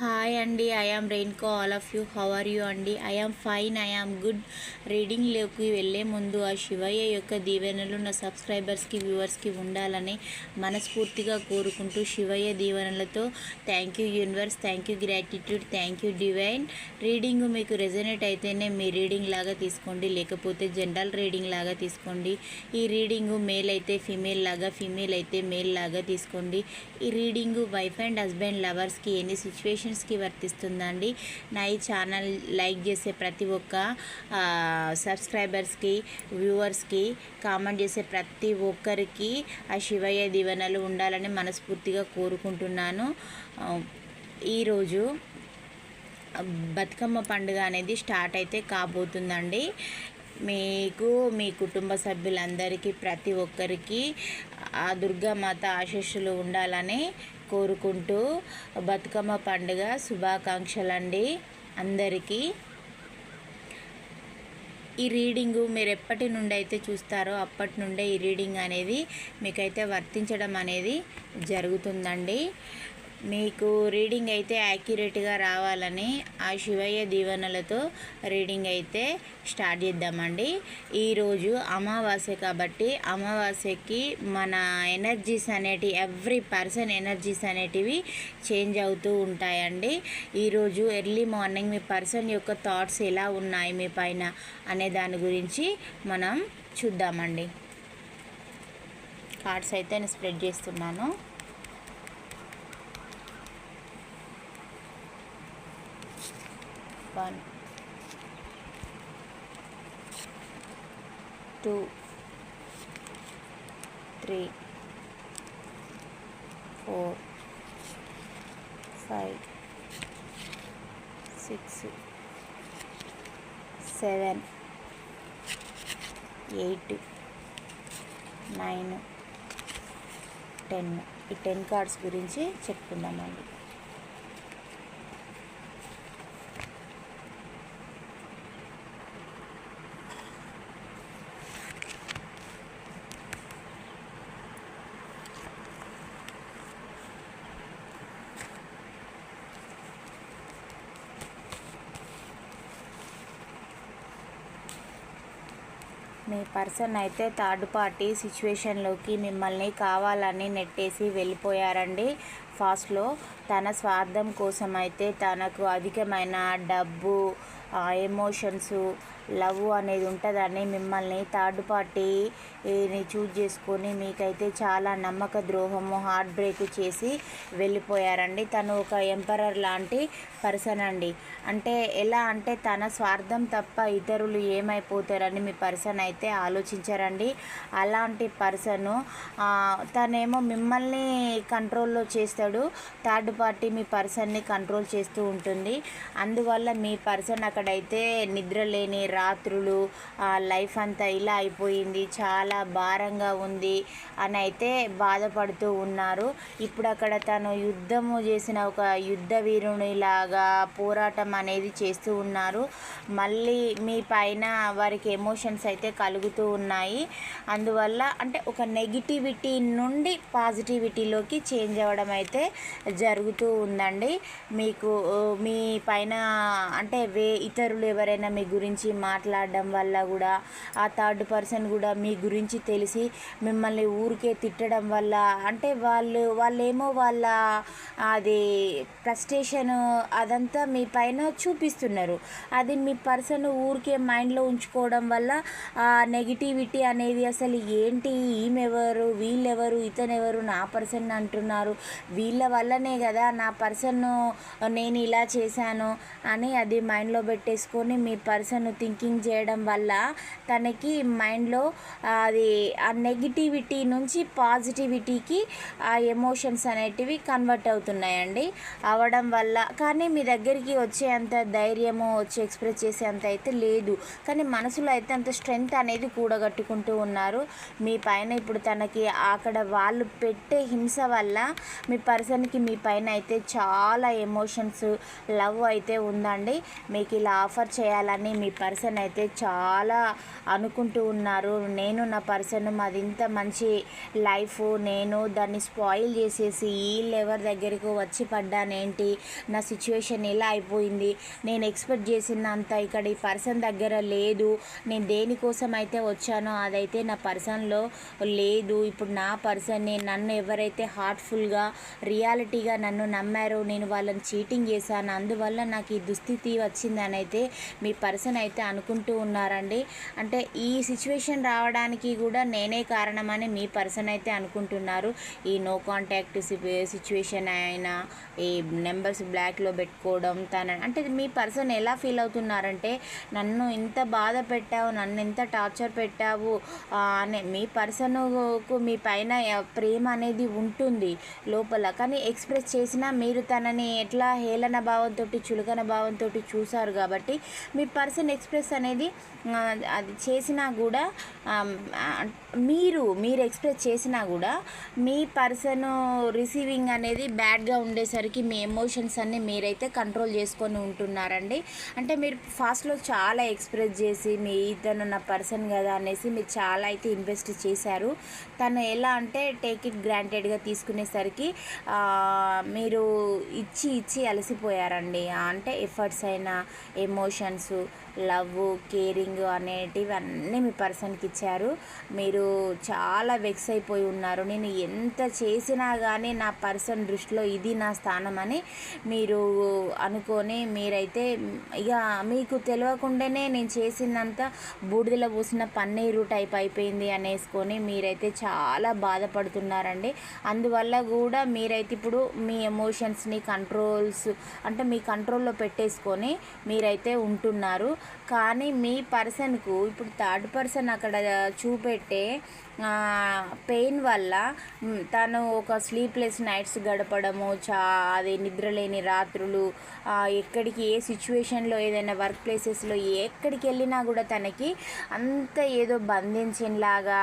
Hi అండి I రెయిన్కో all of you how are you అండి I fine I good రీడింగ్లోకి వెళ్ళే ముందు ఆ శివయ్య యొక్క దీవెనలు నా సబ్స్క్రైబర్స్కి వ్యూవర్స్కి ఉండాలని మనస్ఫూర్తిగా కోరుకుంటూ శివయ్య దీవెనలతో thank you universe thank you gratitude thank you divine reading మీకు రెజనేట్ అయితేనే మీ రీడింగ్ లాగా తీసుకోండి. లేకపోతే జనరల్ రీడింగ్ లాగా తీసుకోండి. ఈ రీడింగ్ మేల్ అయితే ఫీమేల్ లాగా ఫీమేల్ అయితే మేల్ లాగా తీసుకోండి. ఈ రీడింగ్ వైఫ్ అండ్ హస్బెండ్ లవర్స్కి ఎన్ని పేషెంట్స్కి వర్తిస్తుందండి. నా ఈ ఛానల్ లైక్ చేసే ప్రతి ఒక్క సబ్స్క్రైబర్స్కి వ్యూవర్స్కి కామెంట్ చేసే ప్రతి ఒక్కరికి ఆ శివయ్య దీవెనలు ఉండాలని మనస్ఫూర్తిగా కోరుకుంటున్నాను. ఈరోజు బతుకమ్మ పండుగ అనేది స్టార్ట్ అయితే కాబోతుందండి. మీకు మీ కుటుంబ సభ్యులందరికీ ప్రతి ఒక్కరికి ఆ దుర్గామాత ఆశీస్సులు ఉండాలని కోరుకుంటూ బతుకమ్మ పండుగ శుభాకాంక్షలండి అందరికీ. ఈ రీడింగు మీరు ఎప్పటి నుండి అయితే చూస్తారో అప్పటి నుండే ఈ రీడింగ్ అనేది మీకైతే వర్తించడం అనేది జరుగుతుందండి. మీకు రీడింగ్ అయితే యాక్యురేట్గా రావాలని ఆ శివయ్య దీవెనలతో రీడింగ్ అయితే స్టార్ట్ చేద్దామండి. ఈరోజు అమావాస్య కాబట్టి అమావాస్యకి మన ఎనర్జీస్ అనేటివి ఎవ్రీ పర్సన్ ఎనర్జీస్ అనేటివి చేంజ్ అవుతూ ఉంటాయండి. ఈరోజు ఎర్లీ మార్నింగ్ మీ పర్సన్ యొక్క థాట్స్ ఎలా ఉన్నాయి మీ పైన అనే దాని గురించి మనం చూద్దామండి. కార్డ్స్ అయితే నేను స్ప్రెడ్ చేస్తున్నాను. One two three four five six seven eight nine ten ఈ టెన్ కార్డ్స్ గురించి చెప్పుకుందామండి. మీ పర్సన్ అయితే థర్డ్ పార్టీ సిచ్యువేషన్లోకి మిమ్మల్ని కావాలని నెట్టేసి వెళ్ళిపోయారండి. ఫాస్ట్లో తన స్వార్థం కోసం అయితే తనకు అధికమైన డబ్బు ఎమోషన్స్ లవ్ అనేది ఉంటుందని మిమ్మల్ని థర్డ్ పార్టీని చూజ్ చేసుకొని మీకైతే చాలా నమ్మక ద్రోహము హార్ట్ బ్రేక్ చేసి వెళ్ళిపోయారండి. తను ఒక ఎంపరర్ లాంటి పర్సన్ అండి. అంటే ఎలా అంటే తన స్వార్థం తప్ప ఇతరులు ఏమైపోతారని మీ పర్సన్ అయితే ఆలోచించారండి. అలాంటి పర్సను తనేమో మిమ్మల్ని కంట్రోల్లో చేస్తాడు. థర్డ్ పార్టీ మీ పర్సన్ని కంట్రోల్ చేస్తూ ఉంటుంది. అందువల్ల మీ పర్సన్ అక్కడైతే నిద్ర లేని రాత్రులు లైఫ్ అంతా ఇలా అయిపోయింది చాలా భారంగా ఉంది అని అయితే బాధపడుతూ ఉన్నారు. ఇప్పుడు అక్కడ తను యుద్ధము చేసిన ఒక యుద్ధ వీరునిలాగా పోరాటం అనేది చేస్తూ ఉన్నారు. మళ్ళీ మీ పైన వారికి ఎమోషన్స్ అయితే కలుగుతూ ఉన్నాయి. అందువల్ల అంటే ఒక నెగిటివిటీ నుండి పాజిటివిటీలోకి చేంజ్ అవ్వడం అయితే జరుగుతూ ఉందండి. మీకు మీ పైన అంటే వే ఇతరులు ఎవరైనా మీ గురించి మాట్లాడడం వల్ల కూడా ఆ థర్డ్ పర్సన్ కూడా మీ గురించి తెలిసి మిమ్మల్ని ఊరికే తిట్టడం వల్ల అంటే వాళ్ళు వాళ్ళేమో వాళ్ళ అది ఫ్రస్ట్రేషన్ అదంతా మీ పైన చూపిస్తున్నారు. అది మీ పర్సన్ ఊరికే మైండ్లో ఉంచుకోవడం వల్ల ఆ నెగిటివిటీ అనేది అసలు ఏంటి? ఈమెవరు? వీళ్ళెవరు? ఇతనెవరు? నా పర్సన్ అంటున్నారు. వీళ్ళ వల్లనే కదా నా పర్సన్ నేను ఇలా చేశాను అని అది మైండ్లో పెట్టేసుకొని మీ పర్సన్ థింకింగ్ చేయడం వల్ల తనకి మైండ్లో అది ఆ నెగిటివిటీ నుంచి పాజిటివిటీకి ఆ ఎమోషన్స్ అనేటివి కన్వర్ట్ అవుతాయి. అవుతున్నాయండి అవడం వల్ల కానీ మీ దగ్గరికి వచ్చేంత ధైర్యము వచ్చి ఎక్స్ప్రెస్ చేసేంత అయితే లేదు. కానీ మనసులో అయితే అంత స్ట్రెంగ్త్ అనేది కూడగట్టుకుంటూ ఉన్నారు. మీ పైన ఇప్పుడు తనకి అక్కడ వాళ్ళు పెట్టే హింస వల్ల మీ పర్సన్కి మీ పైన అయితే చాలా ఎమోషన్స్ లవ్ అయితే ఉందండి. మీకు ఇలా ఆఫర్ చేయాలని మీ పర్సన్ అయితే చాలా అనుకుంటూ ఉన్నారు. నేను నా పర్సన్ మాది ఇంత మంచి లైఫ్ నేను దాన్ని స్పాయిల్ చేసేసి వీళ్ళు ఎవరి దగ్గరకు వచ్చి పడ్డానేంటి? నా సిచ్యువేషన్ ఎలా అయిపోయింది? నేను ఎక్స్పెక్ట్ చేసినంత ఇక్కడ ఈ పర్సన్ దగ్గర లేదు. నేను దేనికోసం అయితే వచ్చానో అదైతే నా పర్సన్లో లేదు. ఇప్పుడు నా పర్సన్ని నన్ను ఎవరైతే హార్ట్ఫుల్గా రియాలిటీగా నన్ను నమ్మారో నేను వాళ్ళని చీటింగ్ చేశాను. అందువల్ల నాకు ఈ దుస్థితి వచ్చిందని అయితే మీ పర్సన్ అయితే అనుకుంటూ ఉన్నారండి. అంటే ఈ సిచ్యువేషన్ రావడానికి కూడా నేనే కారణమని మీ పర్సన్ అయితే అనుకుంటున్నారు. ఈ నో కాంటాక్ట్ సిచ్యువేషన్ ఆయన ఈ నెంబర్స్ బ్లాక్లో పెట్టుకోవడం తన అంటే మీ పర్సన్ ఎలా ఫీల్ అవుతున్నారంటే నన్ను ఇంత బాధ పెట్టావు నన్ను ఎంత టార్చర్ పెట్టావు అనే మీ పర్సన్కు మీ పైన ప్రేమ అనేది ఉంటుంది లోపల. కానీ ఎక్స్ప్రెస్ చేసినా మీరు తనని ఎట్లా హేళన భావంతో చులకన భావంతో చూసారు కాబట్టి మీ పర్సన్ ఎక్స్ప్రెస్ అనేది అది చేసినా కూడా మీరు మీరు ఎక్స్ప్రెస్ చేసినా కూడా మీ పర్సన్ రిసీవింగ్ అనేది సాడ్గా ఉండేసరికి మీ ఎమోషన్స్ అన్నీ మీరైతే కంట్రోల్ చేసుకొని ఉంటున్నారండి. అంటే మీరు ఫాస్ట్లో చాలా ఎక్స్ప్రెస్ చేసి మీ ఇతను నా పర్సన్ కదా అనేసి మీరు చాలా అయితే ఇన్వెస్ట్ చేశారు. తను ఎలా అంటే టేక్ ఇట్ గ్రాంటెడ్గా తీసుకునేసరికి మీరు ఇచ్చి ఇచ్చి అలసిపోయారండి. అంటే ఎఫర్ట్స్ అయినా ఎమోషన్స్ లవ్ కేరింగ్ అనేటివి అన్నీ మీ పర్సన్కి ఇచ్చారు. మీరు చాలా వెక్స్ అయిపోయి ఉన్నారు. నేను ఎంత చేసినా కానీ నా పర్సన్ దృష్టిలో ఇది నా స్థానం అని మీరు అనుకొని మీరైతే ఇక మీకు తెలియకుండానే నేను చేసిందంతా బూడిదలో పూసిన పన్నీరు టైప్ అయిపోయింది అనేసుకొని మీరైతే చాలా బాధపడుతున్నారండి. అందువల్ల కూడా మీరైతే ఇప్పుడు మీ ఎమోషన్స్ని కంట్రోల్స్ అంటే మీ కంట్రోల్లో పెట్టేసుకొని మీరైతే ఉంటున్నారు. కానీ మీ పర్సన్కు ఇప్పుడు థర్డ్ పర్సన్ అక్కడ చూపెట్టే పెయిన్ వల్ల తను ఒక స్లీప్లెస్ నైట్స్ గడపడము చా అది నిద్రలేని రాత్రులు ఎక్కడికి ఏ సిచ్యువేషన్లో ఏదైనా వర్క్ ప్లేసెస్లో ఎక్కడికి వెళ్ళినా కూడా తనకి అంత ఏదో బంధించినలాగా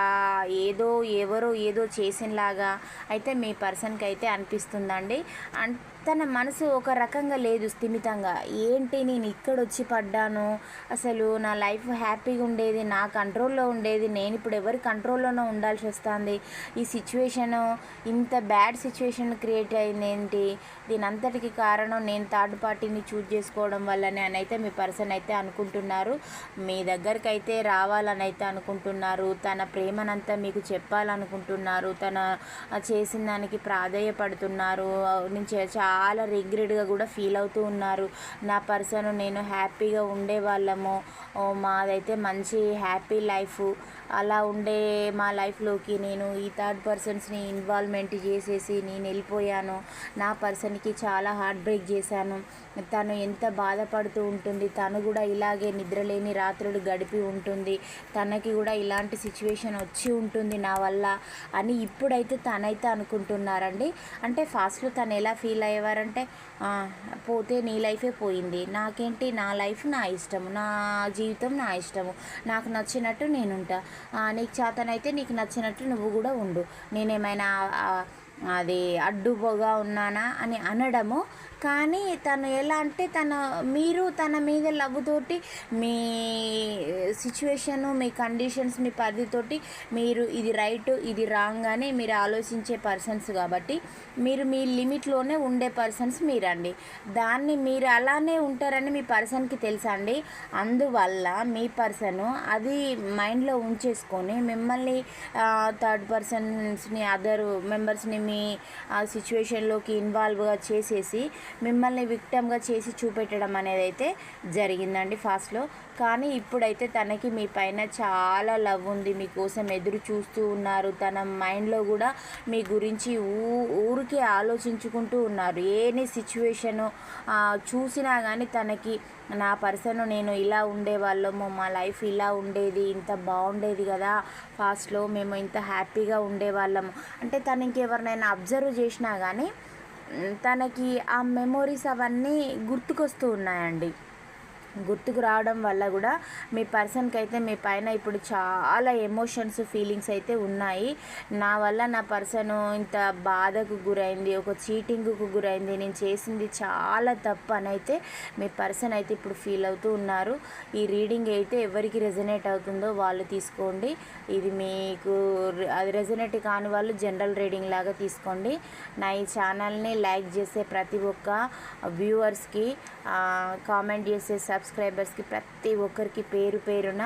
ఏదో ఎవరో ఏదో చేసినలాగా అయితే మీ పర్సన్కి అయితే అనిపిస్తుందండి. అన్ తన మనసు ఒక రకంగా లేదు స్థిమితంగా. ఏంటి నేను ఇక్కడ వచ్చి పడ్డాను? అసలు నా లైఫ్ హ్యాపీగా ఉండేది నా కంట్రోల్లో ఉండేది నేను ఇప్పుడు ఎవరి కంట్రోల్లోనో ఉండాల్సి వస్తుంది. ఈ సిచ్యువేషన్ ఇంత బ్యాడ్ సిచ్యువేషన్ క్రియేట్ అయింది ఏంటి? దీని అంతటికి కారణం నేను థర్డ్ పార్టీని చూజ్ చేసుకోవడం వల్లనే అని అయితే మీ పర్సన్ అయితే అనుకుంటున్నారు. మీ దగ్గరికి అయితే రావాలని అయితే అనుకుంటున్నారు. తన ప్రేమనంతా మీకు చెప్పాలనుకుంటున్నారు. తన చేసిన దానికి ప్రాధాయపడుతున్నారు. నుంచి చాలా చాలా రిగ్రెట్గా కూడా ఫీల్ అవుతూ ఉన్నారు. నా పర్సన్ నేను హ్యాపీగా ఉండే వాళ్ళము. మాదైతే మంచి హ్యాపీ లైఫ్ అలా ఉండే మా లైఫ్లోకి నేను ఈ థర్డ్ పర్సన్స్ని ఇన్వాల్వ్మెంట్ చేసేసి నేను వెళ్ళిపోయాను. నా పర్సన్కి చాలా హార్ట్ బ్రేక్ చేశాను. తను ఎంత బాధపడుతూ ఉంటుంది తను కూడా ఇలాగే నిద్రలేని రాత్రులు గడిపి ఉంటుంది. తనకి కూడా ఇలాంటి సిచ్యువేషన్ వచ్చి ఉంటుంది నా వల్ల అని ఇప్పుడైతే తనైతే అనుకుంటున్నారండి. అంటే ఫాస్ట్లో తను ఎలా ఫీల్ అయ్యేవారంటే పోతే నీ లైఫే పోయింది. నాకేంటి? నా లైఫ్ నా ఇష్టము. నా జీవితం నా ఇష్టము. నాకు నచ్చినట్టు నేనుంటా. నీకు చేతనైతే నీకు నచ్చినట్టు నువ్వు కూడా ఉండు. నేనేమైనా అది అడ్డుపోగా ఉన్నానా అని అనడము. కానీ తను ఎలా అంటే తన మీరు తన మీద లవ్తోటి మీ సిచ్యువేషను మీ కండిషన్స్ మీ పరిధితోటి మీరు ఇది రైట్ ఇది రాంగ్ అని మీరు ఆలోచించే పర్సన్స్ కాబట్టి మీరు మీ లిమిట్లోనే ఉండే పర్సన్స్ మీరండి. దాన్ని మీరు అలానే ఉంటారని మీ పర్సన్కి తెలుసా అండి? అందువల్ల మీ పర్సన్ అది మైండ్లో ఉంచేసుకొని మిమ్మల్ని థర్డ్ పర్సన్స్ని అదర్ మెంబర్స్ని మీ సిచ్యువేషన్లోకి ఇన్వాల్వ్గా చేసేసి మిమ్మల్ని విక్టమ్గా చేసి చూపెట్టడం అనేది అయితే జరిగిందండి ఫాస్ట్లో. కానీ ఇప్పుడైతే తనకి మీ పైన చాలా లవ్ ఉంది. మీకోసం ఎదురు చూస్తూ ఉన్నారు. తన మైండ్లో కూడా మీ గురించి ఊ ఊరికే ఆలోచించుకుంటూ ఉన్నారు. ఏని సిచ్యువేషను చూసినా కానీ తనకి నా పర్సన్ నేను ఇలా ఉండేవాళ్ళము. మా లైఫ్ ఇలా ఉండేది. ఇంత బాగుండేది కదా. ఫాస్ట్లో మేము ఇంత హ్యాపీగా ఉండేవాళ్ళము. అంటే తను ఇంకెవరినైనా అబ్జర్వ్ చేసినా కానీ తనకి ఆ మెమొరీస్ అవన్నీ గుర్తుకొస్తూ ఉన్నాయండి. గుర్తుకు రావడం వల్ల కూడా మీ పర్సన్కి అయితే మీ పైన ఇప్పుడు చాలా ఎమోషన్స్ ఫీలింగ్స్ అయితే ఉన్నాయి. నా వల్ల నా పర్సన్ ఇంత బాధకు గురైంది ఒక చీటింగ్కు గురైంది నేను చేసింది చాలా తప్పు అని అయితే మీ పర్సన్ అయితే ఇప్పుడు ఫీల్ అవుతూ ఉన్నారు. ఈ రీడింగ్ అయితే ఎవరికి రెజనేట్ అవుతుందో వాళ్ళు తీసుకోండి. ఇది మీకు అది రెజనేట్ కాని వాళ్ళు జనరల్ రీడింగ్ లాగా తీసుకోండి. నా ఈ ఛానల్ని లైక్ చేసే ప్రతి ఒక్క వ్యూవర్స్కి కామెంట్ చేసే సబ్స్క్రైబర్స్కి ప్రతి ఒక్కరికి పేరు పేరున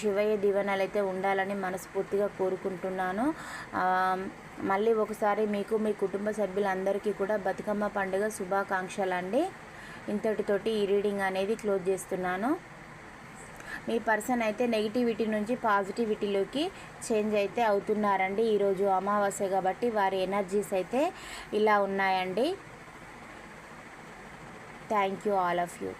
శివయ్య దీవెనలు అయితే ఉండాలని మనస్ఫూర్తిగా కోరుకుంటున్నాను. మళ్ళీ ఒకసారి మీకు మీ కుటుంబ సభ్యులందరికీ కూడా బతుకమ్మ పండుగ శుభాకాంక్షలు అండి ఇంతటితోటి ఈ రీడింగ్ అనేది క్లోజ్ చేస్తున్నాను. మీ పర్సన్ అయితే నెగిటివిటీ నుంచి పాజిటివిటీలోకి చేంజ్ అయితే అవుతున్నారండి ఈరోజు అమావాస్య కాబట్టి వారి ఎనర్జీస్ అయితే ఇలా ఉన్నాయండి. Thank you all of you.